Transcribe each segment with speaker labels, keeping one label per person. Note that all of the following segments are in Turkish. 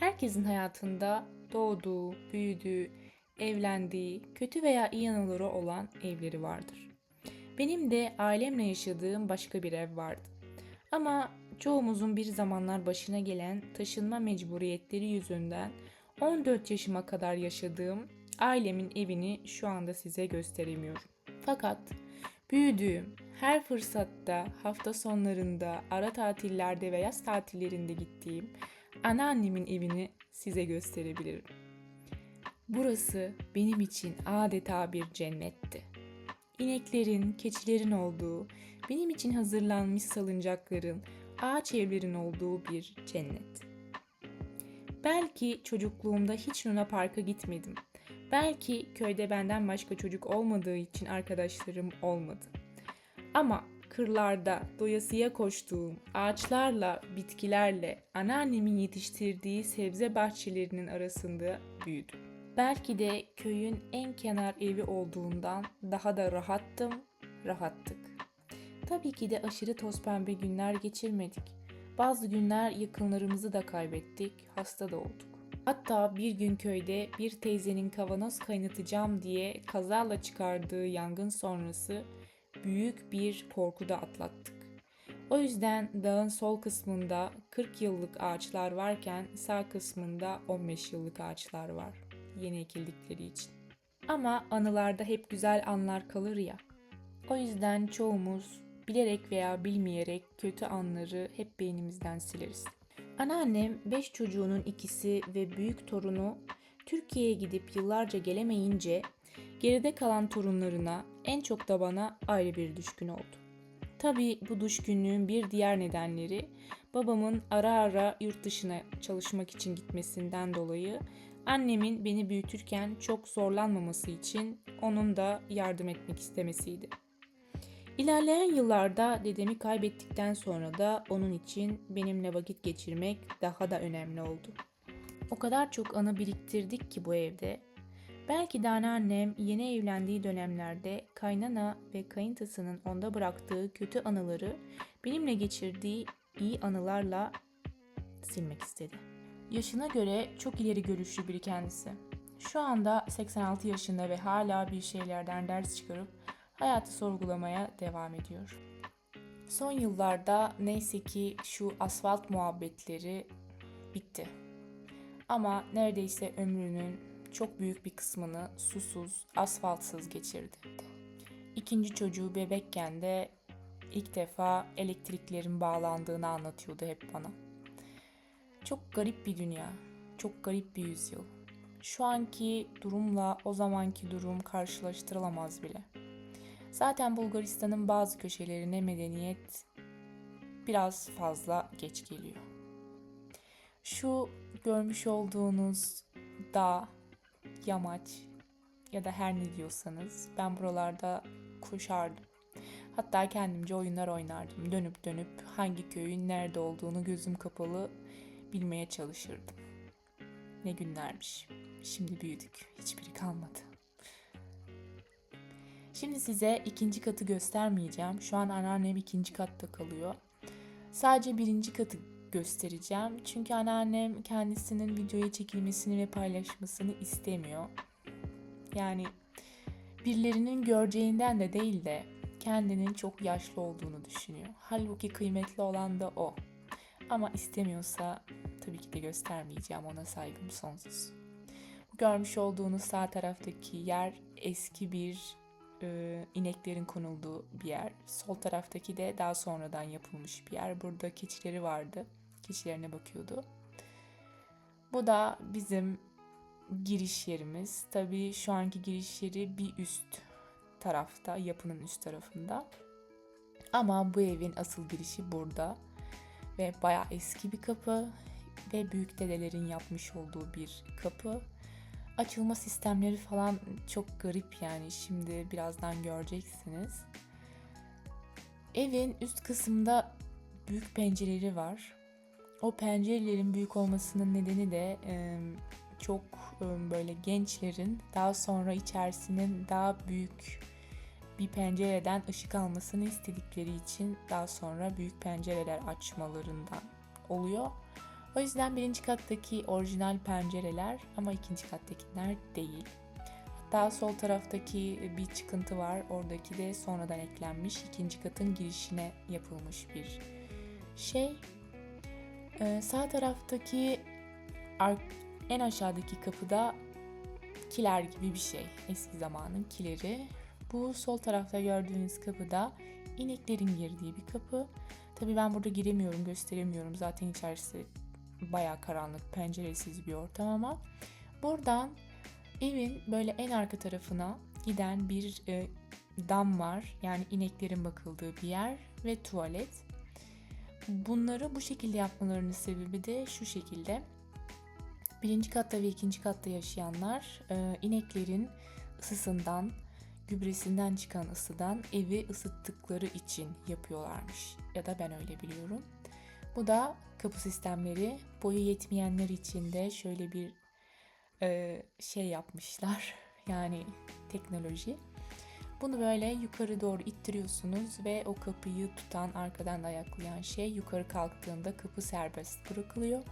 Speaker 1: Herkesin hayatında doğduğu, büyüdüğü, evlendiği, kötü veya iyi anıları olan evleri vardır. Benim de ailemle yaşadığım başka bir ev vardı. Ama çoğumuzun bir zamanlar başına gelen taşınma mecburiyetleri yüzünden 14 yaşıma kadar yaşadığım ailemin evini şu anda size gösteremiyorum. Fakat büyüdüğüm, her fırsatta, hafta sonlarında, ara tatillerde ve yaz tatillerinde gittiğim anneannemin evini size gösterebilirim. Burası benim için adeta bir cennetti. İneklerin, keçilerin olduğu, benim için hazırlanmış salıncakların, ağaç evlerin olduğu bir cennet. Belki çocukluğumda hiç Luna Park'a gitmedim. Belki köyde benden başka çocuk olmadığı için arkadaşlarım olmadı. Ama kırlarda doyasıya koştuğum ağaçlarla, bitkilerle anneannemin yetiştirdiği sebze bahçelerinin arasında büyüdüm. Belki de köyün en kenar evi olduğundan daha da rahattım, rahattık. Tabii ki de aşırı toz pembe günler geçirmedik. Bazı günler yakınlarımızı da kaybettik, hasta da olduk. Hatta bir gün köyde bir teyzenin kavanoz kaynatacağım diye kazayla çıkardığı yangın sonrası büyük bir korku da atlattık. O yüzden dağın sol kısmında 40 yıllık ağaçlar varken sağ kısmında 15 yıllık ağaçlar var yeni ekildikleri için. Ama anılarda hep güzel anlar kalır ya. O yüzden çoğumuz bilerek veya bilmeyerek kötü anları hep beynimizden sileriz. Anneannem 5 çocuğunun ikisi ve büyük torunu Türkiye'ye gidip yıllarca gelemeyince geride kalan torunlarına en çok da bana ayrı bir düşkün oldu. Tabii bu düşkünlüğün bir diğer nedenleri babamın ara ara yurt dışına çalışmak için gitmesinden dolayı annemin beni büyütürken çok zorlanmaması için onun da yardım etmek istemesiydi. İlerleyen yıllarda dedemi kaybettikten sonra da onun için benimle vakit geçirmek daha da önemli oldu. O kadar çok anı biriktirdik ki bu evde. Belki de anneannem yeni evlendiği dönemlerde kaynana ve kayıntasının onda bıraktığı kötü anıları benimle geçirdiği iyi anılarla silmek istedi. Yaşına göre çok ileri görüşlü biri kendisi. Şu anda 86 yaşında ve hala bir şeylerden ders çıkarıp hayatı sorgulamaya devam ediyor. Son yıllarda neyse ki şu asfalt muhabbetleri bitti. Ama neredeyse ömrünün çok büyük bir kısmını susuz, asfaltsız geçirdi. İkinci çocuğu bebekken de ilk defa elektriklerin bağlandığını anlatıyordu hep bana. Çok garip bir dünya, çok garip bir yüzyıl. Şu anki durumla o zamanki durum karşılaştırılamaz bile. Zaten Bulgaristan'ın bazı köşelerine medeniyet biraz fazla geç geliyor. Şu görmüş olduğunuz dağ, yamaç ya da her ne diyorsanız ben buralarda koşardım. Hatta kendimce oyunlar oynardım. Dönüp dönüp hangi köyün nerede olduğunu gözüm kapalı bilmeye çalışırdım. Ne günlermiş. Şimdi büyüdük. Hiçbiri kalmadı. Şimdi size ikinci katı göstermeyeceğim. Şu an anneannem ikinci katta kalıyor. Sadece birinci katı göstereceğim. Çünkü anneannem kendisinin videoya çekilmesini ve paylaşmasını istemiyor. Yani birilerinin göreceğinden de değil de kendinin çok yaşlı olduğunu düşünüyor. Halbuki kıymetli olan da o. Ama istemiyorsa tabii ki de göstermeyeceğim. Ona saygım sonsuz. Bu görmüş olduğunuz sağ taraftaki yer eski bir e, ineklerin konulduğu bir yer. Sol taraftaki de daha sonradan yapılmış bir yer. Burada keçileri vardı. Keçilerine bakıyordu. Bu da bizim giriş yerimiz. Tabii şu anki giriş yeri bir üst tarafta, yapının üst tarafında. Ama bu evin asıl girişi burada. Ve bayağı eski bir kapı ve büyük dedelerin yapmış olduğu bir kapı. Açılma sistemleri falan çok garip yani şimdi birazdan göreceksiniz. Evin üst kısmında büyük pencereleri var. O pencerelerin büyük olmasının nedeni de e, çok e, böyle gençlerin daha sonra içerisinin daha büyük bir pencereden ışık almasını istedikleri için daha sonra büyük pencereler açmalarından oluyor. O yüzden birinci kattaki orijinal pencereler ama ikinci kattakiler değil. Hatta sol taraftaki bir çıkıntı var. Oradaki de sonradan eklenmiş. ikinci katın girişine yapılmış bir şey. Ee, sağ taraftaki ar- en aşağıdaki kapıda kiler gibi bir şey. Eski zamanın kileri. Bu sol tarafta gördüğünüz kapıda ineklerin girdiği bir kapı. Tabii ben burada giremiyorum, gösteremiyorum. Zaten içerisi bayağı karanlık, penceresiz bir ortam ama buradan evin böyle en arka tarafına giden bir e, dam var. Yani ineklerin bakıldığı bir yer ve tuvalet. Bunları bu şekilde yapmalarının sebebi de şu şekilde. Birinci katta ve ikinci katta yaşayanlar e, ineklerin ısısından, gübresinden çıkan ısıdan evi ısıttıkları için yapıyorlarmış. Ya da ben öyle biliyorum. Bu da kapı sistemleri. Boyu yetmeyenler için de şöyle bir e, şey yapmışlar. Yani teknoloji. Bunu böyle yukarı doğru ittiriyorsunuz ve o kapıyı tutan arkadan da ayaklayan şey yukarı kalktığında kapı serbest bırakılıyor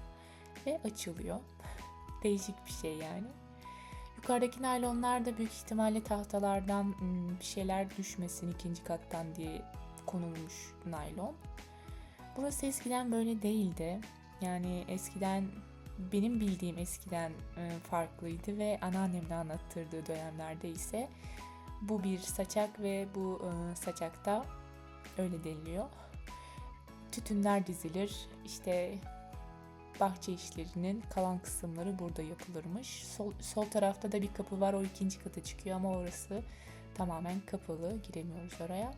Speaker 1: ve açılıyor. Değişik bir şey yani. Yukarıdaki naylonlar da büyük ihtimalle tahtalardan hmm, bir şeyler düşmesin ikinci kattan diye konulmuş naylon. Burası eskiden böyle değildi. Yani eskiden benim bildiğim eskiden e, farklıydı ve anneannemin anlattırdığı dönemlerde ise bu bir saçak ve bu e, saçakta öyle deniliyor. Tütünler dizilir. İşte bahçe işlerinin kalan kısımları burada yapılırmış. Sol, sol tarafta da bir kapı var. O ikinci kata çıkıyor ama orası tamamen kapalı. Giremiyoruz oraya.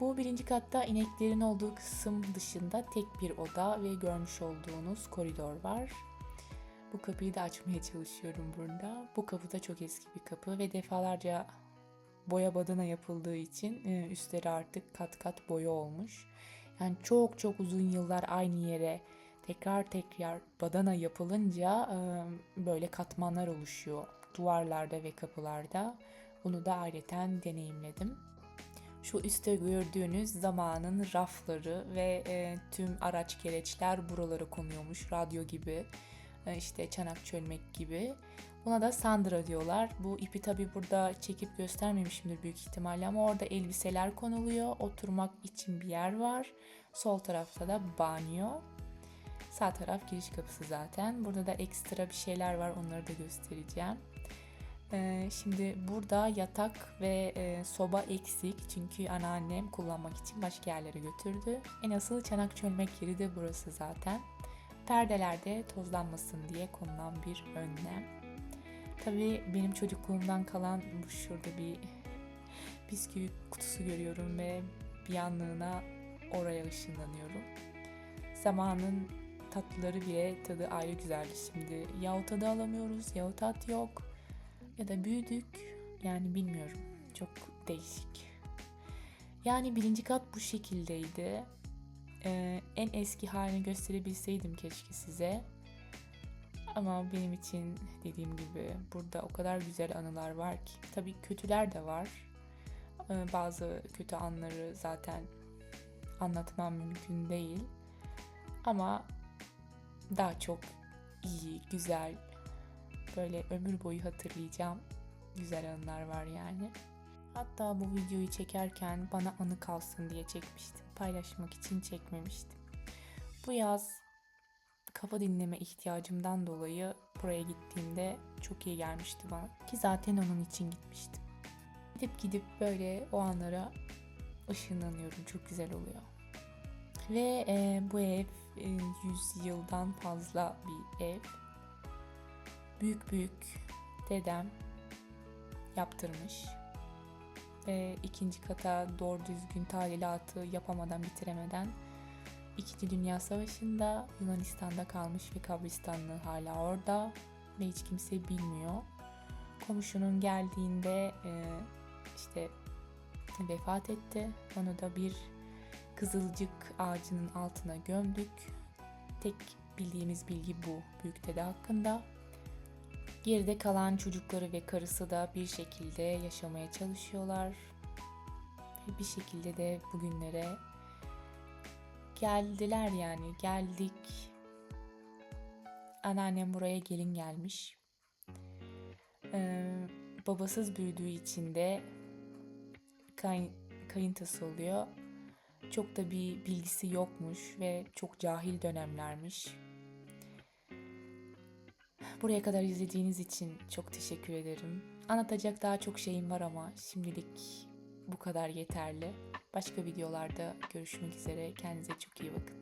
Speaker 1: Bu birinci katta ineklerin olduğu kısım dışında tek bir oda ve görmüş olduğunuz koridor var. Bu kapıyı da açmaya çalışıyorum burada. Bu kapı da çok eski bir kapı ve defalarca boya badana yapıldığı için e, üstleri artık kat kat boya olmuş. Yani çok çok uzun yıllar aynı yere tekrar tekrar badana yapılınca e, böyle katmanlar oluşuyor duvarlarda ve kapılarda. Bunu da ayrıca deneyimledim. Şu üstte gördüğünüz zamanın rafları ve e, tüm araç gereçler buralara konuyormuş. Radyo gibi, e, işte çanak çölmek gibi. Buna da sandra diyorlar. Bu ipi tabi burada çekip göstermemişimdir büyük ihtimalle ama orada elbiseler konuluyor. Oturmak için bir yer var. Sol tarafta da banyo. Sağ taraf giriş kapısı zaten. Burada da ekstra bir şeyler var onları da göstereceğim. Ee, şimdi burada yatak ve e, soba eksik çünkü anneannem kullanmak için başka yerlere götürdü. En asıl çanak çölmek yeri de burası zaten. Perdelerde tozlanmasın diye konulan bir önlem. Tabii benim çocukluğumdan kalan bu şurada bir bisküvi kutusu görüyorum ve bir anlığına oraya ışınlanıyorum. Zamanın tatlıları bile tadı ayrı güzeldi şimdi. Yağı tadı alamıyoruz, yağı tat yok ya da büyüdük yani bilmiyorum. Çok değişik. Yani birinci kat bu şekildeydi. Ee, en eski halini gösterebilseydim keşke size. Ama benim için dediğim gibi burada o kadar güzel anılar var ki. Tabii kötüler de var. Ee, bazı kötü anları zaten anlatmam mümkün değil. Ama daha çok iyi, güzel, böyle ömür boyu hatırlayacağım güzel anılar var yani. Hatta bu videoyu çekerken bana anı kalsın diye çekmiştim. Paylaşmak için çekmemiştim. Bu yaz kafa dinleme ihtiyacımdan dolayı buraya gittiğimde çok iyi gelmişti bana. Ki zaten onun için gitmiştim. Gidip gidip böyle o anlara ışınlanıyorum. Çok güzel oluyor. Ve e, bu ev e, 100 yıldan fazla bir ev büyük büyük dedem yaptırmış. Ve ikinci kata doğru düzgün tadilatı yapamadan bitiremeden İkinci Dünya Savaşı'nda Yunanistan'da kalmış ve kabristanlığı hala orada ve hiç kimse bilmiyor. Komşunun geldiğinde e, işte vefat etti. Onu da bir kızılcık ağacının altına gömdük. Tek bildiğimiz bilgi bu büyük dede hakkında. Geride kalan çocukları ve karısı da bir şekilde yaşamaya çalışıyorlar. Ve bir şekilde de bugünlere geldiler yani geldik. anneannem buraya gelin gelmiş. Ee, babasız büyüdüğü için de kay, kayıntası oluyor. Çok da bir bilgisi yokmuş ve çok cahil dönemlermiş. Buraya kadar izlediğiniz için çok teşekkür ederim. Anlatacak daha çok şeyim var ama şimdilik bu kadar yeterli. Başka videolarda görüşmek üzere. Kendinize çok iyi bakın.